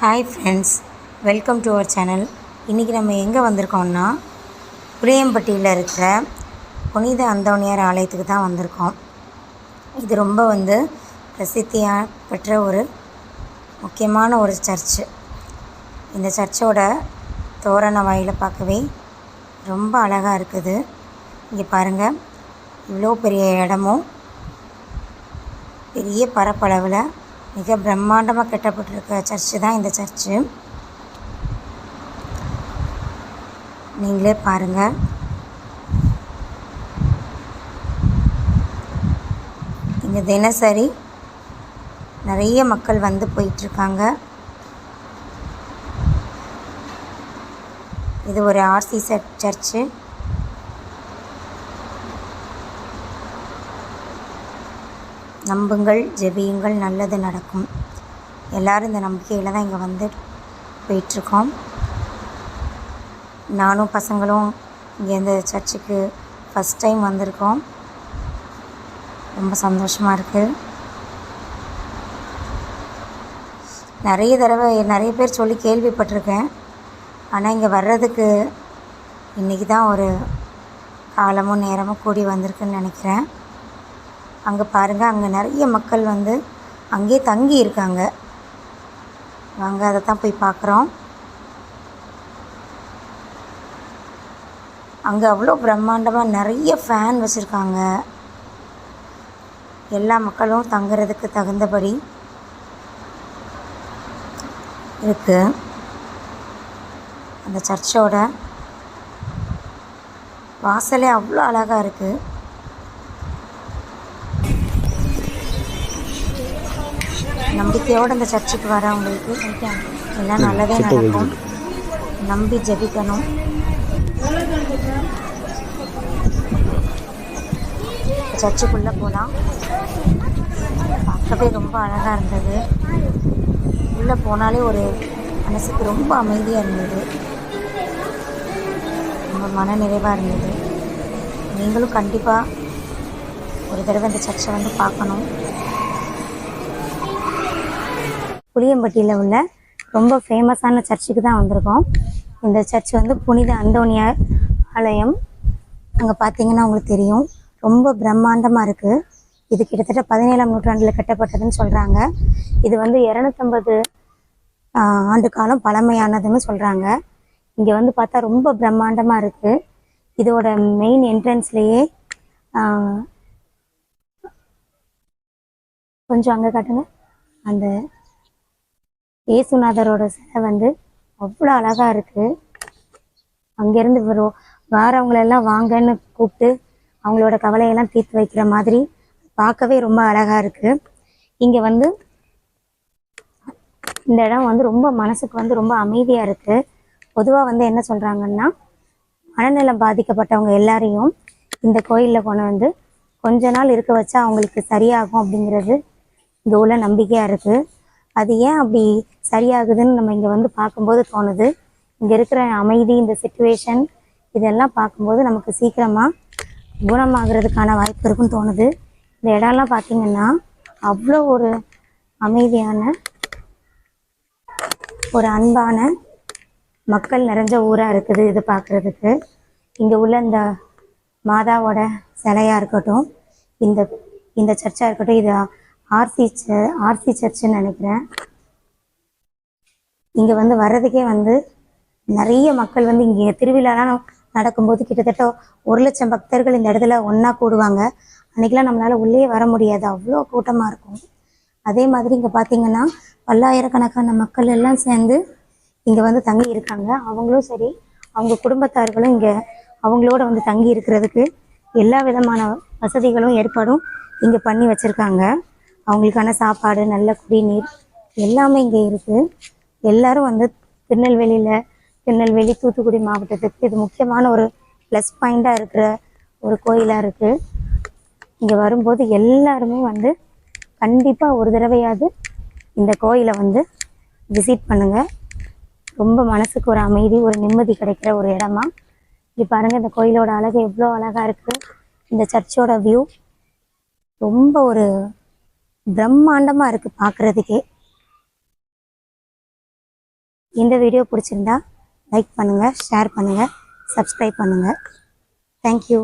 Hi friends welcome to our channel இன்றைக்கி நம்ம எங்கே வந்திருக்கோம்னா புளியம்பட்டியில் இருக்கிற புனித அந்தோனியார் ஆலயத்துக்கு தான் வந்திருக்கோம். இது ரொம்ப வந்து பிரசித்தியாக பெற்ற ஒரு முக்கியமான ஒரு சர்ச்சு இந்த சர்ச்சோட தோரண வாயில பார்க்கவே ரொம்ப அழகாக இருக்குது. இங்கே பாருங்கள் இவ்வளோ பெரிய இடமும் பெரிய பரப்பளவில் மிக பிரம்மாண்டமாக கட்டப்பட்டிருக்க சர்ச்சு தான் இந்த சர்ச்சு. நீங்களே பாருங்கள் இங்கே தினசரி நிறைய மக்கள் வந்து போயிட்டுருக்காங்க. இது ஒரு ஆர்சி சர்ச்சு. நம்புங்கள் ஜெபியுங்கள் நல்லது நடக்கும். எல்லோரும் இந்த நம்பிக்கையில் தான் இங்கே வந்து போயிட்டுருக்கோம். நானும் பசங்களும் இங்கே இந்த சர்ச்சுக்கு ஃபஸ்ட் டைம் வந்திருக்கோம். ரொம்ப சந்தோஷமாக இருக்குது நிறைய தடவை நிறைய பேர் சொல்லி கேள்விப்பட்டிருக்கேன். ஆனால் இங்கே வர்றதுக்கு இன்றைக்கி தான் ஒரு காலமும் நேரமும் கூடி வந்திருக்குன்னு நினைக்கிறேன். அங்கே பாருங்கள் அங்கே நிறைய மக்கள் வந்து அங்கேயே தங்கி இருக்காங்க. வாங்க அதை தான் போய் பார்க்குறோம். அங்கே அவ்வளோ பிரம்மாண்டமாக நிறைய ஃபேன் வச்சுருக்காங்க. எல்லா மக்களும் தங்குறதுக்கு தகுந்தபடி இருக்குது அந்த சர்ச்சோட வாசலே அவ்வளோ அழகாக இருக்குது நம்பிக்கையோடு இந்த சர்ச்சுக்கு வரவங்களுக்கு எல்லாம் நல்லதே நடக்கும். நம்பி ஜெபிக்கணும். சர்ச்சுக்குள்ளே போகலாம் பார்க்கவே ரொம்ப அழகாக இருந்தது. உள்ளே போனாலே ஒரு மனசுக்கு ரொம்ப அமைதியாக இருந்தது. ரொம்ப மன நிறைவாக இருந்தது. நீங்களும் கண்டிப்பாக ஒரு தடவை இந்த சர்ச்சை வந்து பார்க்கணும். புளியம்பட்டியில் உள்ள ரொம்ப ஃபேமஸான சர்ச்சுக்கு தான் வந்திருக்கோம். இந்த சர்ச் வந்து புனித அந்தோனியார் ஆலயம். அங்கே பார்த்தீங்கன்னா உங்களுக்கு தெரியும். ரொம்ப பிரம்மாண்டமாக இருக்குது இது கிட்டத்தட்ட பதினேழாம் நூற்றாண்டில் கட்டப்பட்டதுன்னு சொல்கிறாங்க இது வந்து இரநூத்தம்பது ஆண்டு காலம் பழமையானதுன்னு சொல்கிறாங்க இங்கே வந்து பார்த்தா ரொம்ப பிரம்மாண்டமாக இருக்குது இதோட மெயின் என்ட்ரன்ஸ்லேயே கொஞ்சம் அங்கே காட்டுங்க. அந்த இயேசுநாதரோட சிலை வந்து அவ்வளோ அழகாக இருக்குது அங்கேருந்து வரும் வாரவங்களெல்லாம் வாங்கன்னு கூப்பிட்டு அவங்களோட கவலையெல்லாம் தீர்த்து வைக்கிற மாதிரி பார்க்கவே ரொம்ப அழகாக இருக்குது இங்கே வந்து இந்த இடம் வந்து ரொம்ப மனசுக்கு வந்து ரொம்ப அமைதியாக இருக்குது பொதுவாக வந்து என்ன சொல்கிறாங்கன்னா மனநலம் பாதிக்கப்பட்டவங்க எல்லாரையும் இந்த கோயிலில் கொண்டு வந்து கொஞ்ச நாள் இருக்க வச்சா அவங்களுக்கு சரியாகும் அப்படிங்கிறது இங்கே உள்ள நம்பிக்கையாக இருக்குது அது ஏன் அப்படி சரியாகுதுன்னு நம்ம இங்கே வந்து பார்க்கும்போது தோணுது. இங்கே இருக்கிற அமைதி இந்த சுச்சுவேஷன் இதெல்லாம் பார்க்கும்போது நமக்கு சீக்கிரமாக குணமாகிறதுக்கான வாய்ப்பு இருக்குன்னு தோணுது. இந்த இடம்லாம் பார்த்திங்கன்னா அவ்வளோ ஒரு அமைதியான ஒரு அன்பான மக்கள் நிறைஞ்ச ஊராக இருக்குது இது பார்க்குறதுக்கு. இங்கே உள்ள இந்த மாதாவோட சிலையாக இருக்கட்டும் இந்த இந்த சர்ச்சாக இருக்கட்டும் இது ஆர்சி ஆர்சி சர்ச்சுன்னு நினைக்கிறேன். இங்கே வந்து வர்றதுக்கே வந்து நிறைய மக்கள் வந்து இங்கே திருவிழாலாம் நடக்கும்போது கிட்டத்தட்ட ஒரு லட்சம் பக்தர்கள் இந்த இடத்துல ஒன்றா கூடுவாங்க. அன்றைக்கெலாம் நம்மளால் உள்ளே வர முடியாது. அவ்வளோ கூட்டமாக இருக்கும். அதே மாதிரி இங்கே பார்த்தீங்கன்னா பல்லாயிரக்கணக்கான மக்கள் எல்லாம் சேர்ந்து இங்கே வந்து தங்கி இருக்காங்க. அவங்களும் சரி அவங்க குடும்பத்தார்களும் இங்கே அவங்களோட வந்து தங்கி இருக்கிறதுக்கு எல்லா விதமான வசதிகளும் ஏற்பாடும் இங்கே பண்ணி வச்சுருக்காங்க. அவங்களுக்கான சாப்பாடு நல்ல குடிநீர் எல்லாமே இங்கே இருக்குது எல்லாரும் வந்து திருநெல்வேலியில் திருநெல்வேலி தூத்துக்குடி மாவட்டத்துக்கு இது முக்கியமான ஒரு ப்ளஸ் பாயிண்ட்டாக இருக்கிற ஒரு கோயிலாக இருக்குது இங்கே வரும்போது எல்லாருமே வந்து கண்டிப்பாக ஒரு தடவையாவது இந்த கோயிலை வந்து விசிட் பண்ணுங்கள் ரொம்ப மனசுக்கு ஒரு அமைதி ஒரு நிம்மதி கிடைக்கிற ஒரு இடமா. இங்கே பாருங்கள் இந்த கோயிலோட அழகு எவ்வளோ அழகாக இருக்குது இந்த சர்ச்சோட வியூ ரொம்ப ஒரு பிரம்மாண்டமாக இருக்குது பார்க்குறதுக்கே இந்த வீடியோ பிடிச்சிருந்தா லைக் பண்ணுங்கள் ஷேர் பண்ணுங்கள் சப்ஸ்கிரைப் பண்ணுங்கள் தேங்க்யூ